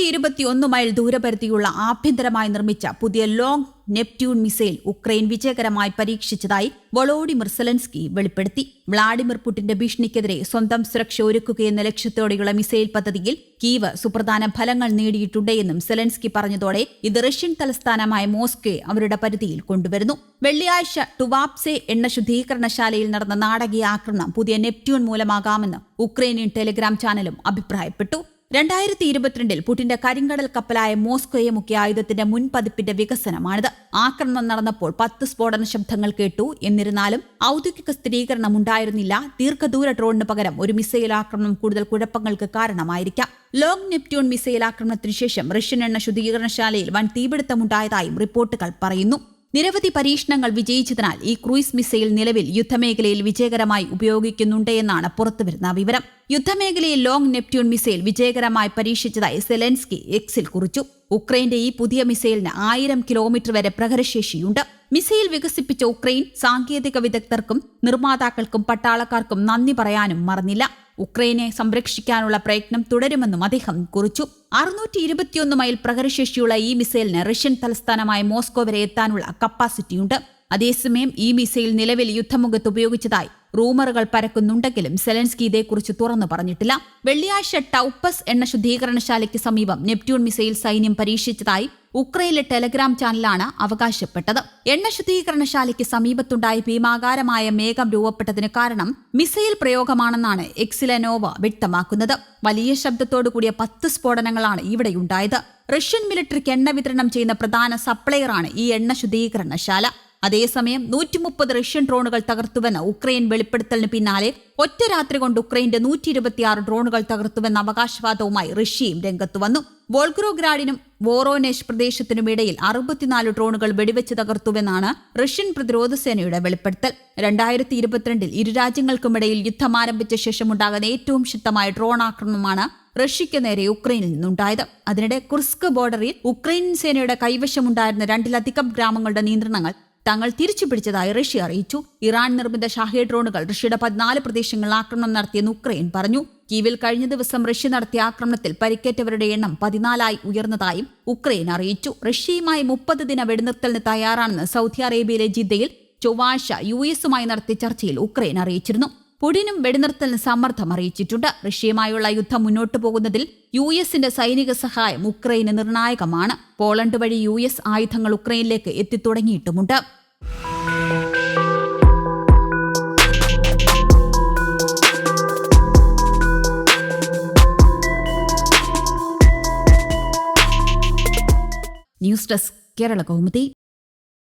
അറുന്നൂറ്റി ഇരുപത്തിയൊന്ന് മൈൽ ദൂരപരിധിയുള്ള ആഭ്യന്തരമായി നിർമ്മിച്ച പുതിയ ലോങ് നെപ്റ്റ്യൂൺ മിസൈൽ ഉക്രൈൻ വിജയകരമായി പരീക്ഷിച്ചതായി വൊളോഡിമിർ സെലൻസ്കി വെളിപ്പെടുത്തി. വ്ളാഡിമിർ പുടിന്റെ ഭീഷണിക്കെതിരെ സ്വന്തം സുരക്ഷ ഒരുക്കുകയെന്ന ലക്ഷ്യത്തോടെയുള്ള മിസൈൽ പദ്ധതിയിൽ കീവ് സുപ്രധാന ഫലങ്ങൾ നേടിയിട്ടുണ്ടെന്നും സെലൻസ്കി പറഞ്ഞതോടെ ഇത് റഷ്യൻ തലസ്ഥാനമായ മോസ്കോയെ അവരുടെ പരിധിയിൽ കൊണ്ടുവരുന്നു. വെള്ളിയാഴ്ച ടുവാപ്സെ എണ്ണ ശുദ്ധീകരണശാലയിൽ നടന്ന നാടകീയ ആക്രമണം പുതിയ നെപ്റ്റ്യൂൺ മൂലമാകാമെന്ന് ഉക്രൈനിയൻ ടെലിഗ്രാം ചാനലും അഭിപ്രായപ്പെട്ടു. രണ്ടായിരത്തി ഇരുപത്തിരണ്ടിൽ പുടിന്റെ കരിങ്കടൽ കപ്പലായ മോസ്കോയെ മുഖ്യ ആയുധത്തിന്റെ മുൻപതിപ്പിന്റെ വികസനമാണിത്. ആക്രമണം നടന്നപ്പോൾ പത്ത് സ്ഫോടന ശബ്ദങ്ങൾ കേട്ടു. എന്നിരുന്നാലും ഔദ്യോഗിക സ്ഥിരീകരണം ഉണ്ടായിരുന്നില്ല. ദീർഘദൂര ഡ്രോണിന് പകരം ഒരു മിസൈൽ ആക്രമണം കൂടുതൽ കുഴപ്പങ്ങൾക്ക് കാരണമായിരിക്കാം. ലോങ് നെപ്റ്റ്യൂൺ മിസൈൽ ആക്രമണത്തിന് ശേഷം റഷ്യൻ എണ്ണ ശുദ്ധീകരണശാലയിൽ വൻ തീപിടുത്തമുണ്ടായതായും റിപ്പോർട്ടുകൾ പറയുന്നു. നിരവധി പരീക്ഷണങ്ങൾ വിജയിച്ചതിനാൽ ഈ ക്രൂയിസ് മിസൈൽ നിലവിൽ യുദ്ധമേഖലയിൽ വിജയകരമായി ഉപയോഗിക്കുന്നുണ്ട് എന്നാണ് പുറത്തുവരുന്ന വിവരം. യുദ്ധമേഖലയിൽ ലോങ് നെപ്റ്റ്യൂൺ മിസൈൽ വിജയകരമായി പരീക്ഷിച്ചതായി സെലൻസ്കി എക്സിൽ കുറിച്ചു. ഉക്രൈന്റെ ഈ പുതിയ മിസൈലിന് ആയിരം കിലോമീറ്റർ വരെ പ്രഹരശേഷിയുണ്ട്. മിസൈൽ വികസിപ്പിച്ച ഉക്രൈൻ സാങ്കേതിക വിദഗ്ധർക്കും നിർമ്മാതാക്കൾക്കും പട്ടാളക്കാർക്കും നന്ദി പറയാനും മറന്നില്ല. ഉക്രൈനെ സംരക്ഷിക്കാനുള്ള പ്രയത്നം തുടരുമെന്നും അദ്ദേഹം കുറിച്ചു. അറുന്നൂറ്റി ഇരുപത്തിയൊന്ന് മൈൽ പ്രകരശേഷിയുള്ള ഈ മിസൈലിന് റഷ്യൻ തലസ്ഥാനമായ മോസ്കോ വരെ എത്താനുള്ള കപ്പാസിറ്റിയുണ്ട്. അതേസമയം ഈ മിസൈൽ നിലവിൽ യുദ്ധമുഖത്ത് ഉപയോഗിച്ചതായി റൂമറുകൾ പരക്കുന്നുണ്ടെങ്കിലും സെലൻസ്കി ഇതേക്കുറിച്ച് തുറന്നു പറഞ്ഞിട്ടില്ല. വെള്ളിയാഴ്ച ടൌപ്പസ് എണ്ണ ശുദ്ധീകരണശാലയ്ക്ക് സമീപം നെപ്റ്റ്യൂൺ മിസൈൽ സൈന്യം പരീക്ഷിച്ചതായി ഉക്രൈനിലെ ടെലഗ്രാം ചാനലാണ് അവകാശപ്പെട്ടത്. എണ്ണ ശുദ്ധീകരണശാലയ്ക്ക് സമീപത്തുണ്ടായ ഭീമാകാരമായ മേഘം രൂപപ്പെട്ടതിന് കാരണം മിസൈൽ പ്രയോഗമാണെന്നാണ് എക്സിലനോവ വ്യക്തമാക്കുന്നത്. വലിയ ശബ്ദത്തോടു കൂടിയ പത്ത് സ്ഫോടനങ്ങളാണ് ഇവിടെയുണ്ടായത്. റഷ്യൻ മിലിറ്ററിക്ക് എണ്ണ വിതരണം ചെയ്യുന്ന പ്രധാന സപ്ലയറാണ് ഈ എണ്ണ ശുദ്ധീകരണശാല. അതേസമയം നൂറ്റി മുപ്പത് റഷ്യൻ ഡ്രോണുകൾ തകർത്തുവെന്ന് ഉക്രൈൻ വെളിപ്പെടുത്തലിന് പിന്നാലെ ഒറ്റ രാത്രി കൊണ്ട് ഉക്രൈന്റെ നൂറ്റി ഇരുപത്തിയാറ് ഡ്രോണുകൾ തകർത്തുവെന്ന അവകാശവാദവുമായി റഷ്യയും രംഗത്തു വന്നു. വോൾഗ്രോഗ്രാഡിനും വോറോനേഷ് പ്രദേശത്തിനുമിടയിൽ അറുപത്തിനാല് ഡ്രോണുകൾ വെടിവെച്ച് തകർത്തുവെന്നാണ് റഷ്യൻ പ്രതിരോധ സേനയുടെ വെളിപ്പെടുത്തൽ. രണ്ടായിരത്തി ഇരുപത്തിരണ്ടിൽ ഇരു രാജ്യങ്ങൾക്കുമിടയിൽ യുദ്ധം ആരംഭിച്ച ശേഷമുണ്ടാകുന്ന ഏറ്റവും ശക്തമായ ഡ്രോൺ ആക്രമണമാണ് റഷ്യയ്ക്ക് നേരെ ഉക്രൈനിൽ നിന്നുണ്ടായത്. അതിനിടെ കുർസ്ക് ബോർഡറിൽ ഉക്രൈൻ സേനയുടെ കൈവശമുണ്ടായിരുന്ന രണ്ടിലധികം ഗ്രാമങ്ങളുടെ നിയന്ത്രണങ്ങൾ തങ്ങൾ തിരിച്ചു പിടിച്ചതായി റഷ്യ അറിയിച്ചു. ഇറാൻ നിർമ്മിത ഷാഹേ ഡ്രോണുകൾ റഷ്യയുടെ പതിനാല് പ്രദേശങ്ങളിൽ ആക്രമണം നടത്തിയെന്ന് ഉക്രൈൻ പറഞ്ഞു. കീവിൽ കഴിഞ്ഞ ദിവസം റഷ്യ നടത്തിയ ആക്രമണത്തിൽ പരിക്കേറ്റവരുടെ എണ്ണം പതിനാലായി ഉയർന്നതായും ഉക്രൈൻ അറിയിച്ചു. റഷ്യയുമായി മുപ്പത് ദിന വെടിനിർത്തലിന് തയ്യാറാണെന്ന് സൗദി അറേബ്യയിലെ ജിദ്ദയിൽ ചൊവ്വാഴ്ച യു എസുമായി നടത്തിയ ചർച്ചയിൽ ഉക്രൈൻ അറിയിച്ചിരുന്നു. പുടിനും വെടിനിർത്തലിന് സമ്മർദ്ദം അറിയിച്ചിട്ടുണ്ട്. റഷ്യയുമായുള്ള യുദ്ധം മുന്നോട്ടു പോകുന്നതിൽ യു എസിന്റെ സൈനിക സഹായം ഉക്രൈന് നിർണായകമാണ്. പോളണ്ട് വഴി യു എസ് ആയുധങ്ങൾ ഉക്രൈനിലേക്ക് എത്തിത്തുടങ്ങിയിട്ടുമുണ്ട്. News desk Kerala Kaumudi.